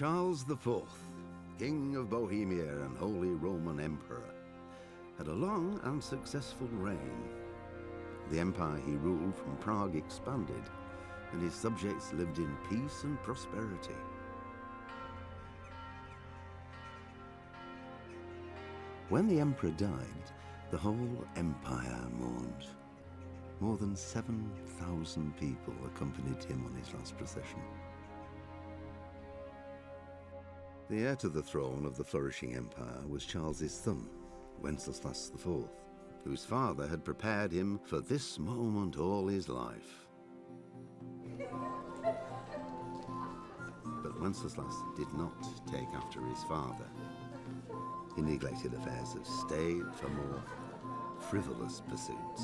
Charles IV, King of Bohemia and Holy Roman Emperor, had a long and successful reign. The empire he ruled from Prague expanded, and his subjects lived in peace and prosperity. When the emperor died, the whole empire mourned. More than 7,000 people accompanied him on his last procession. The heir to the throne of the flourishing empire was Charles's son, Wenceslas IV, whose father had prepared him for this moment all his life. But Wenceslas did not take after his father. He neglected affairs of state for more frivolous pursuits.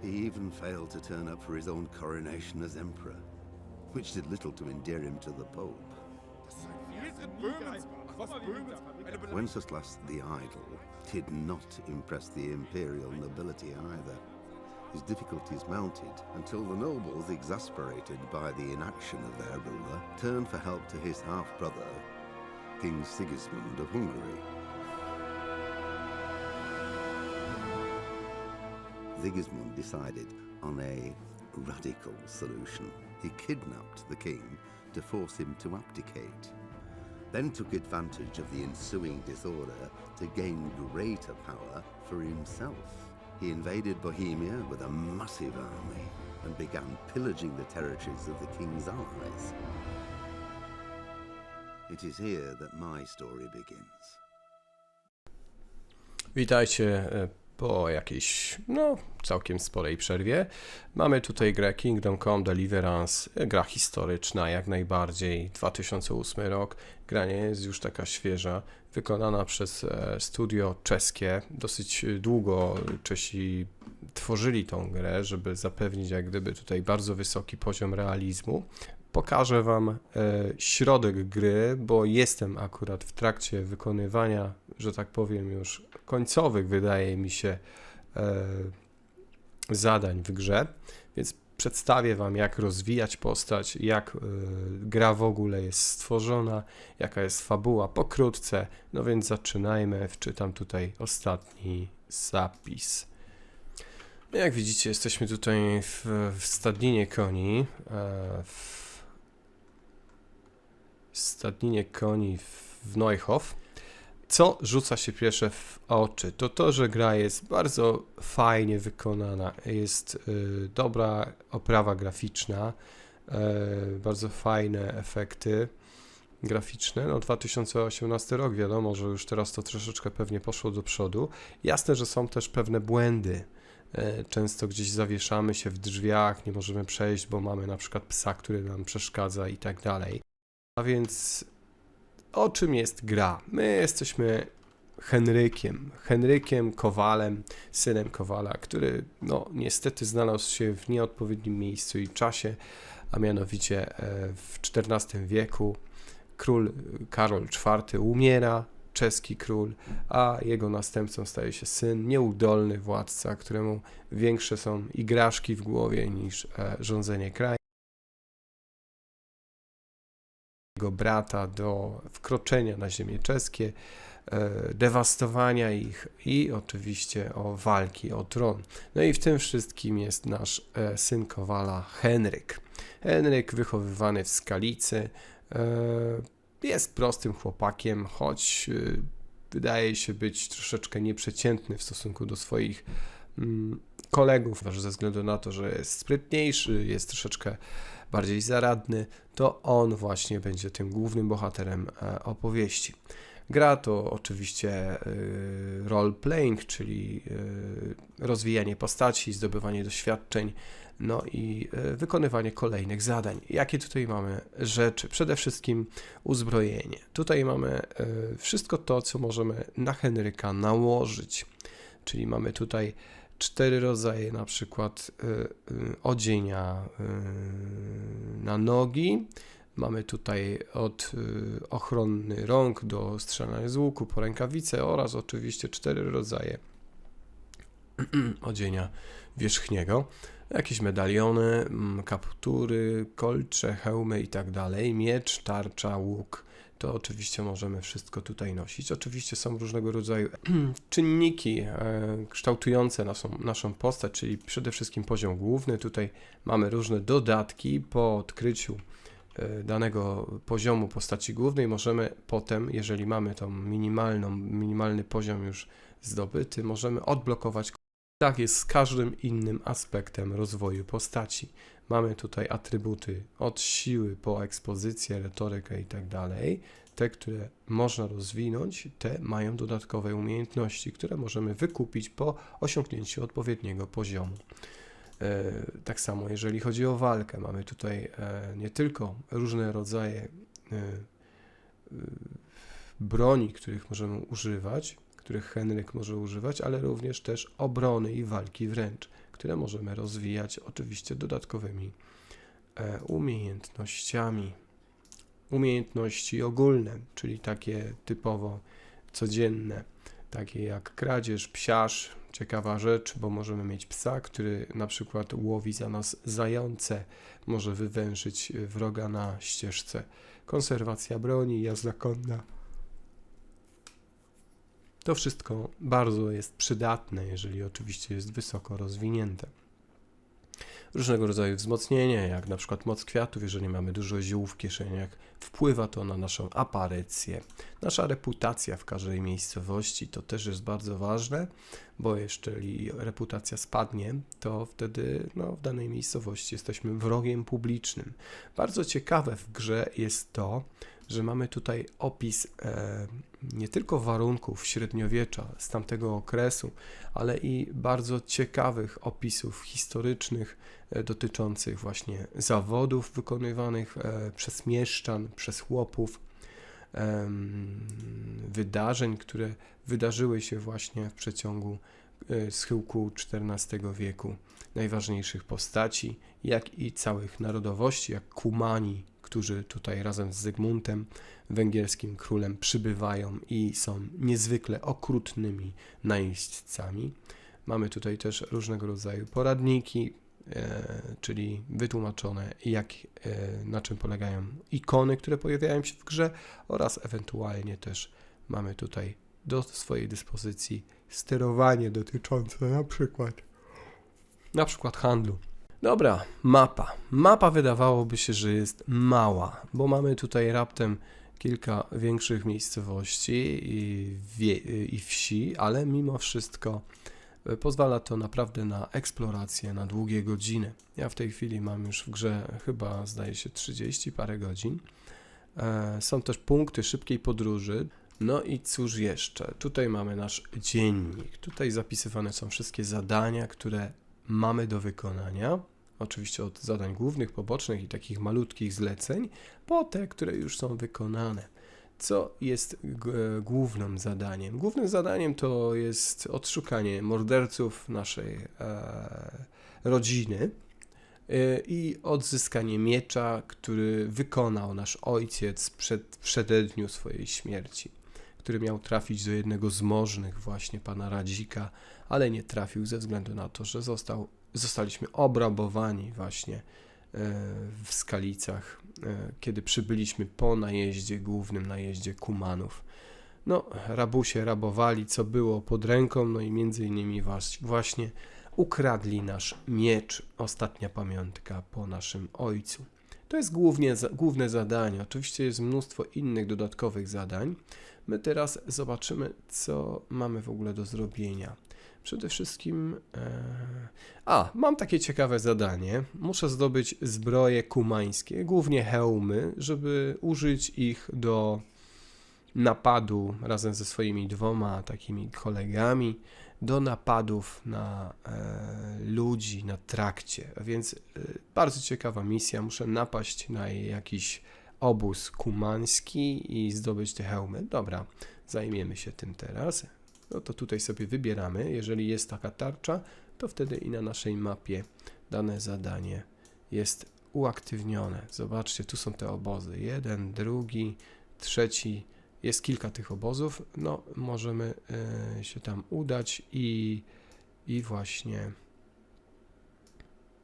He even failed to turn up for his own coronation as emperor, which did little to endear him to the Pope. Wenceslas the Idle did not impress the imperial nobility either. His difficulties mounted until the nobles, exasperated by the inaction of their ruler, turned for help to his half brother, King Sigismund of Hungary. Sigismund decided on a radical solution. He kidnapped the king to force him to abdicate, then took advantage of the ensuing disorder to gain greater power for himself. He invaded Bohemia with a massive army and began pillaging the territories of the king's allies. It is here that my story begins. Witajcie po jakiejś, no, całkiem sporej przerwie. Mamy tutaj grę Kingdom Come Deliverance, gra historyczna jak najbardziej, 2008 rok. Gra nie jest już taka świeża, wykonana przez e, studio czeskie. Dosyć e, długo Czesi tworzyli tą grę, żeby zapewnić jak gdyby tutaj bardzo wysoki poziom realizmu. Pokażę Wam e, środek gry, bo jestem akurat w trakcie wykonywania, że tak powiem, już końcowych, wydaje mi się, e, zadań w grze, więc przedstawię Wam, jak rozwijać postać, jak e, gra w ogóle jest stworzona, jaka jest fabuła pokrótce. No więc zaczynajmy. Wczytam tutaj ostatni zapis. Jak widzicie, jesteśmy tutaj w, w stadninie koni. e, W stadninie koni w Neuhof. Co rzuca się pierwsze w oczy? To to, że gra jest bardzo fajnie wykonana. Jest y, dobra oprawa graficzna, y, bardzo fajne efekty graficzne. No 2018 rok, wiadomo, że już teraz to troszeczkę pewnie poszło do przodu. Jasne, że są też pewne błędy. E, Często gdzieś zawieszamy się w drzwiach, nie możemy przejść, bo mamy na przykład psa, który nam przeszkadza i tak dalej. A więc o czym jest gra? My jesteśmy Henrykiem, Henrykiem Kowalem, synem Kowala, który no niestety znalazł się w nieodpowiednim miejscu i czasie, a mianowicie e, w XIV wieku król Karol IV umiera, czeski król, a jego następcą staje się syn, nieudolny władca, któremu większe są igraszki w głowie niż e, rządzenie krajem. Jego brata do wkroczenia na ziemię czeskie, e, dewastowania ich i oczywiście o walki o tron. No i w tym wszystkim jest nasz e, syn Kowala Henryk. Henryk wychowywany w Skalicy, e, jest prostym chłopakiem, choć wydaje się być troszeczkę nieprzeciętny w stosunku do swoich mm, kolegów, że ze względu na to, że jest sprytniejszy, jest troszeczkę bardziej zaradny, to on właśnie będzie tym głównym bohaterem e, opowieści. Gra to oczywiście y, role playing, czyli y, rozwijanie postaci, zdobywanie doświadczeń, no i wykonywanie kolejnych zadań. Jakie tutaj mamy rzeczy? Przede wszystkim uzbrojenie. Tutaj mamy wszystko to, co możemy na Henryka nałożyć. Czyli mamy tutaj cztery rodzaje na przykład y, y, odzienia y, na nogi. Mamy tutaj od ochronny rąk do strzelania z łuku po rękawice oraz oczywiście cztery rodzaje odzienia wierzchniego. Jakieś medaliony, mm, kaptury, kolcze, hełmy i tak miecz, tarcza, łuk. To oczywiście możemy wszystko tutaj nosić. Oczywiście są różnego rodzaju czynniki e, kształtujące naszą, naszą postać, czyli przede wszystkim poziom główny. Tutaj mamy różne dodatki po odkryciu e, danego poziomu postaci głównej. Możemy potem, jeżeli mamy tą minimalną, minimalny poziom już zdobyty, możemy odblokować. Tak jest z każdym innym aspektem rozwoju postaci. Mamy tutaj atrybuty od siły po ekspozycję, retorykę i tak dalej. Te, które można rozwinąć, te mają dodatkowe umiejętności, które możemy wykupić po osiągnięciu odpowiedniego poziomu. E, Tak samo, jeżeli chodzi o walkę, mamy tutaj e, nie tylko różne rodzaje e, broni, których możemy używać, których Henryk może używać, ale również też obrony i walki wręcz, które możemy rozwijać oczywiście dodatkowymi e, umiejętnościami. Umiejętności ogólne, czyli takie typowo codzienne, takie jak kradzież, psiarz, ciekawa rzecz, bo możemy mieć psa, który na przykład łowi za nas zające, może wywęszyć wroga na ścieżce. Konserwacja broni, jazda konna. To wszystko bardzo jest przydatne, jeżeli oczywiście jest wysoko rozwinięte. Różnego rodzaju wzmocnienia, jak na przykład moc kwiatów, jeżeli mamy dużo ziół w kieszeniach, wpływa to na naszą aparycję. Nasza reputacja w każdej miejscowości to też jest bardzo ważne, bo jeżeli reputacja spadnie, to wtedy no, w danej miejscowości jesteśmy wrogiem publicznym. Bardzo ciekawe w grze jest to, że mamy tutaj opis e, nie tylko warunków średniowiecza z tamtego okresu, ale i bardzo ciekawych opisów historycznych e, dotyczących właśnie zawodów wykonywanych e, przez mieszczan, przez chłopów, em, wydarzeń, które wydarzyły się właśnie w przeciągu e, schyłku XIV wieku, najważniejszych postaci, jak i całych narodowości, jak Kumani, którzy tutaj razem z Zygmuntem, węgierskim królem, przybywają i są niezwykle okrutnymi najeźdźcami. Mamy tutaj też różnego rodzaju poradniki, e, czyli wytłumaczone, jak, e, na czym polegają ikony, które pojawiają się w grze, oraz ewentualnie też mamy tutaj do swojej dyspozycji sterowanie dotyczące na przykład na przykład handlu. Dobra, mapa. Mapa wydawałoby się, że jest mała, bo mamy tutaj raptem kilka większych miejscowości i, wie, i wsi, ale mimo wszystko e, pozwala to naprawdę na eksplorację na długie godziny. Ja w tej chwili mam już w grze chyba zdaje się 30 parę godzin. E, Są też punkty szybkiej podróży. No i cóż jeszcze? Tutaj mamy nasz dziennik. Tutaj zapisywane są wszystkie zadania, które mamy do wykonania. Oczywiście od zadań głównych, pobocznych i takich malutkich zleceń, po te, które już są wykonane. Co jest g- głównym zadaniem? Głównym zadaniem to jest odszukanie morderców naszej e, rodziny e, i odzyskanie miecza, który wykonał nasz ojciec przed, w przededniu swojej śmierci, który miał trafić do jednego z możnych właśnie pana Radzika, ale nie trafił ze względu na to, że został, zostaliśmy obrabowani właśnie e, w Skalicach, e, kiedy przybyliśmy po najeździe, głównym najeździe Kumanów. No, rabusie rabowali, co było pod ręką, no i między innymi właśnie ukradli nasz miecz, ostatnia pamiątka po naszym ojcu. To jest głównie, główne zadanie. Oczywiście jest mnóstwo innych dodatkowych zadań. My teraz zobaczymy, co mamy w ogóle do zrobienia. Przede wszystkim. E... A, mam takie ciekawe zadanie. Muszę zdobyć zbroje kumańskie, głównie hełmy, żeby użyć ich do napadu razem ze swoimi dwoma takimi kolegami do napadów na e, ludzi na trakcie. Więc e, bardzo ciekawa misja. Muszę napaść na jakiś obóz kumański i zdobyć te hełmy. Dobra, zajmiemy się tym teraz. No to tutaj sobie wybieramy. Jeżeli jest taka tarcza, to wtedy i na naszej mapie dane zadanie jest uaktywnione. Zobaczcie, tu są te obozy. Jeden, drugi, trzeci. Jest kilka tych obozów. No, możemy e, się tam udać i, i właśnie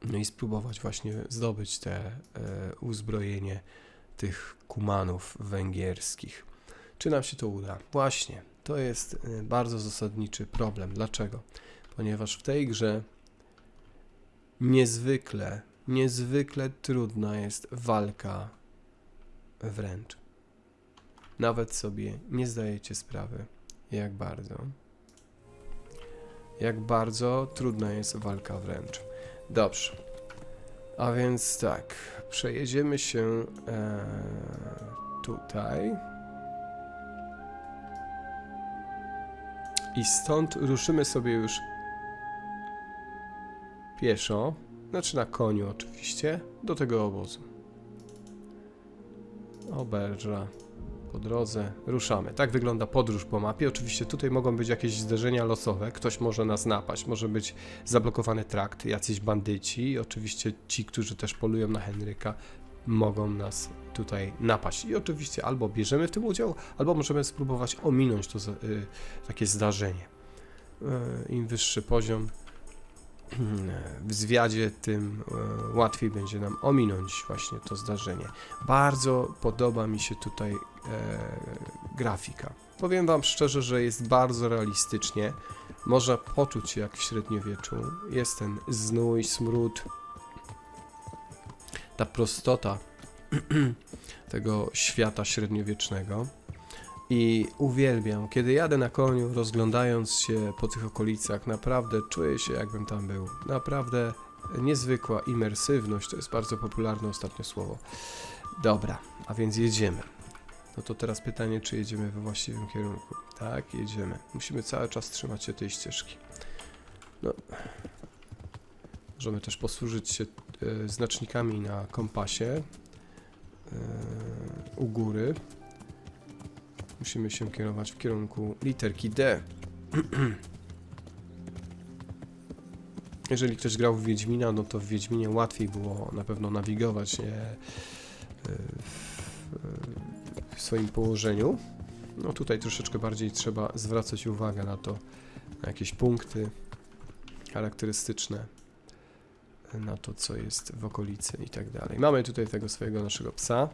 No i spróbować właśnie zdobyć te e, uzbrojenie tych kumanów węgierskich. Czy nam się to uda? Właśnie, to jest e, bardzo zasadniczy problem. Dlaczego? Ponieważ w tej grze niezwykle, niezwykle trudna jest walka wręcz. Nawet sobie nie zdajecie sprawy, jak bardzo, jak bardzo trudna jest walka wręcz. Dobrze. A więc tak, przejedziemy się e, tutaj. I stąd ruszymy sobie już pieszo, znaczy na koniu oczywiście, do tego obozu. Oberża po drodze, ruszamy. Tak wygląda podróż po mapie. Oczywiście tutaj mogą być jakieś zderzenia losowe, ktoś może nas napaść, może być zablokowany trakt, jacyś bandyci oczywiście ci, którzy też polują na Henryka, mogą nas tutaj napaść. I oczywiście albo bierzemy w tym udział, albo możemy spróbować ominąć to y, takie zdarzenie. Y, Im wyższy poziom w zwiadzie, tym y, łatwiej będzie nam ominąć właśnie to zdarzenie. Bardzo podoba mi się tutaj e, grafika. Powiem Wam szczerze, że jest bardzo realistycznie. Można poczuć się jak w średniowieczu. Jest ten znój, smród, ta prostota tego świata średniowiecznego. I uwielbiam, kiedy jadę na koniu, rozglądając się po tych okolicach, naprawdę czuję się, jakbym tam był. Naprawdę niezwykła imersywność, to jest bardzo popularne ostatnio słowo. Dobra, a więc jedziemy. No to teraz pytanie, czy jedziemy we właściwym kierunku. Tak, jedziemy. Musimy cały czas trzymać się tej ścieżki. No. Możemy też posłużyć się e, znacznikami na kompasie e, u góry. Musimy się kierować w kierunku literki D. Jeżeli ktoś grał w Wiedźmina, no to w Wiedźminie łatwiej było na pewno nawigować nie, e, w, w swoim położeniu. No tutaj troszeczkę bardziej trzeba zwracać uwagę na to, na jakieś punkty charakterystyczne, na to, co jest w okolicy i tak dalej. Mamy tutaj tego swojego naszego psa.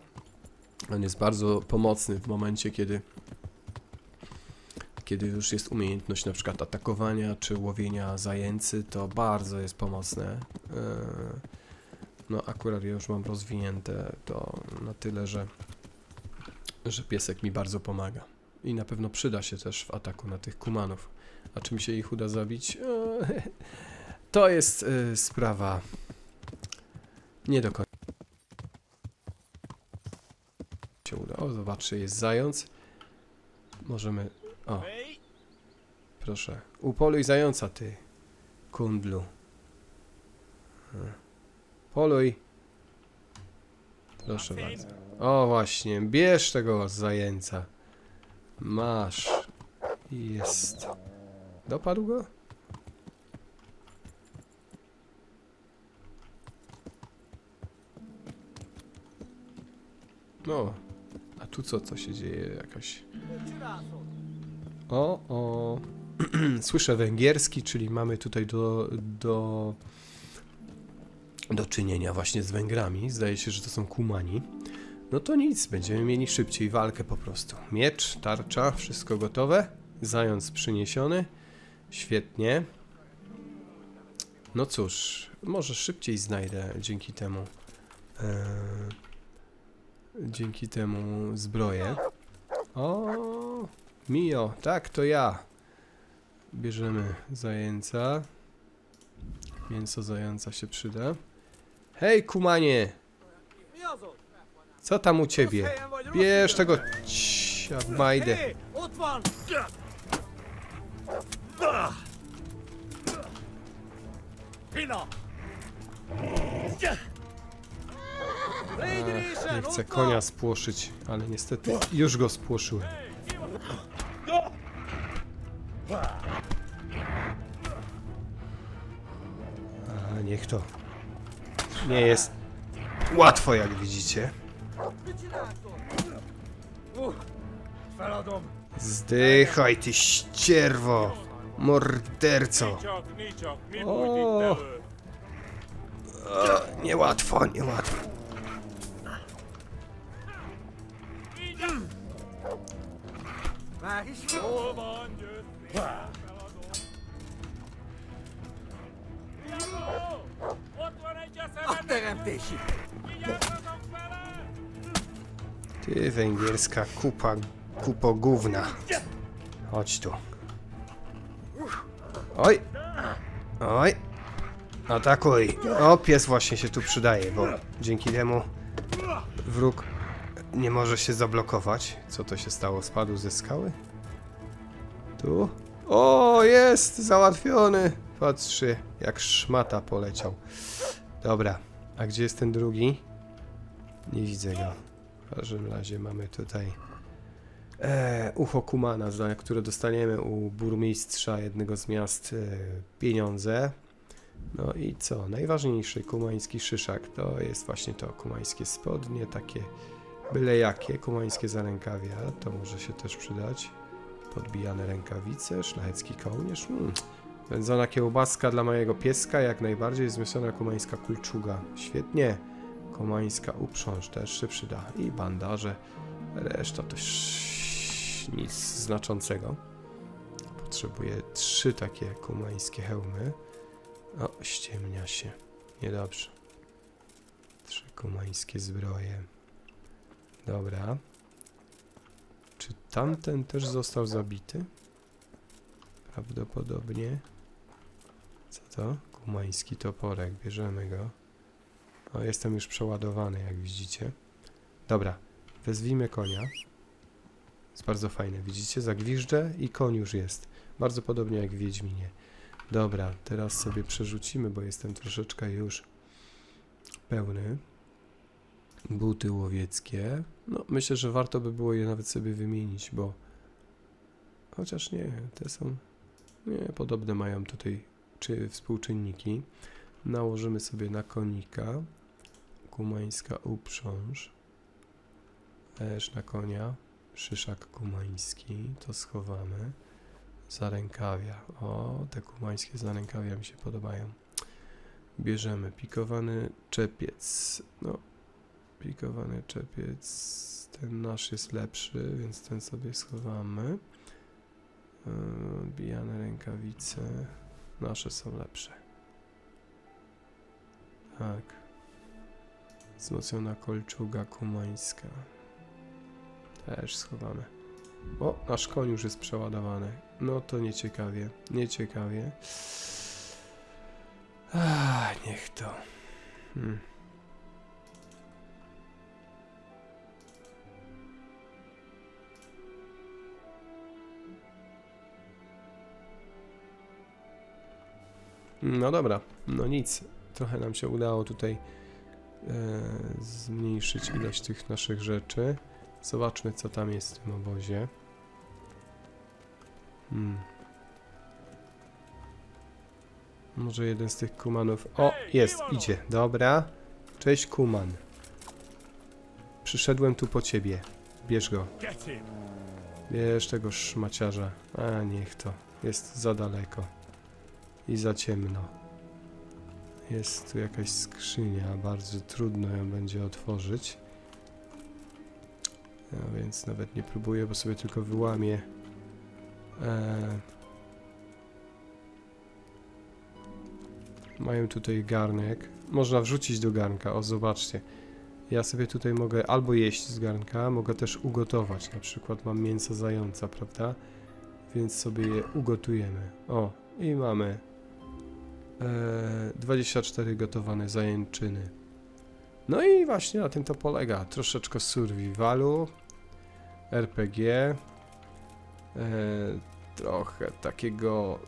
On jest bardzo pomocny w momencie, kiedy kiedy już jest umiejętność na przykład atakowania czy łowienia zajęcy, to bardzo jest pomocne. Yy, No akurat ja już mam rozwinięte to na tyle, że, że piesek mi bardzo pomaga. I na pewno przyda się też w ataku na tych kumanów. A czy mi się ich uda zabić? Eee, To jest yy, sprawa nie do końca się uda. O, zobaczcie, jest zając. Możemy... O, proszę. Upoluj zająca, ty, kundlu. Poluj. Proszę bardzo. O, właśnie, bierz tego zajęca. Masz. Jest. Dopadł go? No. Tu co, co się dzieje? Jakaś... O, o. Słyszę węgierski, czyli mamy tutaj do, do, do czynienia właśnie z Węgrami. Zdaje się, że to są kumani. No to nic, będziemy mieli szybciej walkę po prostu. Miecz, tarcza, wszystko gotowe. Zając przyniesiony. Świetnie. No cóż, może szybciej znajdę dzięki temu. e, dzięki temu zbroję. O, Mio, tak, to ja. Bierzemy zajęca. Mięso zająca się przyda. Hej, kumanie! Co tam u ciebie? Bierz tego cia majdę. Nie chcę konia van! spłoszyć, ale niestety już go spłoszyłem. A niech to nie jest łatwo, jak widzicie. Zdychaj, ty ścierwo! Morderco! Itt elő? Niełatwo, niełatwo. Ty, węgierska kupa, kupo gówna. Chodź tu. Oj! Oj! Atakuj! O, pies właśnie się tu przydaje, bo dzięki temu wróg nie może się zablokować. Co to się stało? Spadł ze skały? Tu? O, jest! Załatwiony! Patrzcie, jak szmata poleciał. Dobra, a gdzie jest ten drugi? Nie widzę go. W każdym razie mamy tutaj e, ucho Kumana, za które dostaniemy u burmistrza jednego z miast e, pieniądze. No i co? Najważniejszy kumański szyszak to jest właśnie to kumańskie spodnie, takie byle jakie, kumańskie zarękawia, to może się też przydać. Podbijane rękawice, szlachecki kołnierz. Mm. Wędzona kiełbaska dla mojego pieska, jak najbardziej zmieszana kumańska kulczuga. Świetnie. Komańska uprząż też się przyda. I bandaże. Reszta to nic znaczącego. Potrzebuję trzy takie kumańskie hełmy. O, ściemnia się. Niedobrze. Trzy kumańskie zbroje. Dobra. Czy tamten też został zabity? Prawdopodobnie. Co to? Kumański toporek. Bierzemy go. O, jestem już przeładowany, jak widzicie. Dobra, wezwijmy konia. Jest bardzo fajne, widzicie? Zagwiżdżę i koń już jest. Bardzo podobnie jak w Wiedźminie. Dobra, teraz sobie przerzucimy, bo jestem troszeczkę już pełny. Buty łowieckie. No, myślę, że warto by było je nawet sobie wymienić, bo... Chociaż nie, te są... Nie, podobne mają tutaj czy współczynniki. Nałożymy sobie na konika. Kumańska uprząż. Też na konia. Szyszak kumański. To schowamy. Zarękawia. O, te kumańskie zarękawia mi się podobają. Bierzemy pikowany czepiec. No, pikowany czepiec. Ten nasz jest lepszy, więc ten sobie schowamy. Yy, Bijane rękawice. Nasze są lepsze. Tak. Wzmocniona kolczuga kumańska. Też schowamy. O, nasz koń już jest przeładowany. No to nieciekawie, nieciekawie. Ach, niech to. Hmm. No dobra, no nic. Trochę nam się udało tutaj e, zmniejszyć ilość tych naszych rzeczy. Zobaczmy, co tam jest w tym obozie. Hmm. Może jeden z tych kumanów. O, jest, idzie. Dobra. Cześć, kuman. Przyszedłem tu po ciebie. Bierz go. Bierz tego szmaciarza. A, niech to. Jest za daleko. I za ciemno. Jest tu jakaś skrzynia. Bardzo trudno ją będzie otworzyć. No więc nawet nie próbuję, bo sobie tylko wyłamię. E... Mają tutaj garnek. Można wrzucić do garnka. O, zobaczcie. Ja sobie tutaj mogę albo jeść z garnka, mogę też ugotować. Na przykład mam mięso zająca, prawda? Więc sobie je ugotujemy. O, i mamy 24 gotowane zajęczyny. No i właśnie na tym to polega. Troszeczkę survivalu, RPG, e, trochę takiego,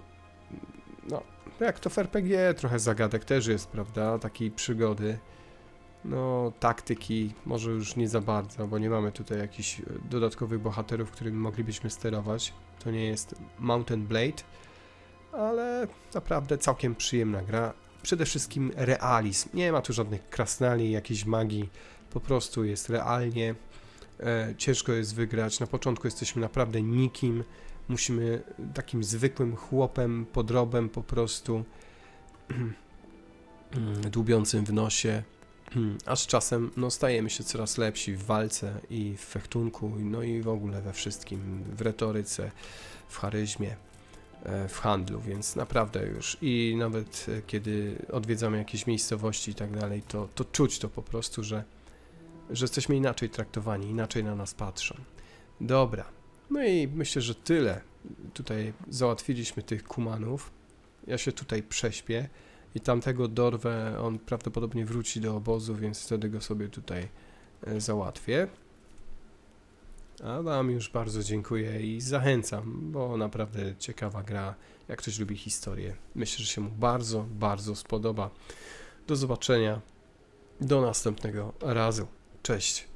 no jak to w RPG, trochę zagadek też jest, prawda? Takiej przygody. No, taktyki może już nie za bardzo, bo nie mamy tutaj jakichś e, dodatkowych bohaterów, którymi moglibyśmy sterować. To nie jest Mountain Blade, ale naprawdę całkiem przyjemna gra. Przede wszystkim realizm. Nie ma tu żadnych krasnali, jakiejś magii. Po prostu jest realnie. E, ciężko jest wygrać. Na początku jesteśmy naprawdę nikim. Musimy takim zwykłym chłopem, podrobem po prostu dłubiącym w nosie, a z czasem no, stajemy się coraz lepsi w walce i w fechtunku, no i w ogóle we wszystkim, w retoryce, w charyzmie, w handlu, więc naprawdę już i nawet e, kiedy odwiedzamy jakieś miejscowości i tak dalej, to, to czuć to po prostu, że, że jesteśmy inaczej traktowani, inaczej na nas patrzą. Dobra, no i myślę, że tyle. Tutaj załatwiliśmy tych kumanów. Ja się tutaj prześpię i tamtego dorwę, on prawdopodobnie wróci do obozu, więc wtedy go sobie tutaj e, załatwię. A Wam już bardzo dziękuję i zachęcam, bo naprawdę ciekawa gra. Jak ktoś lubi historię, myślę, że się mu bardzo, bardzo spodoba. Do zobaczenia. Do następnego razu. Cześć.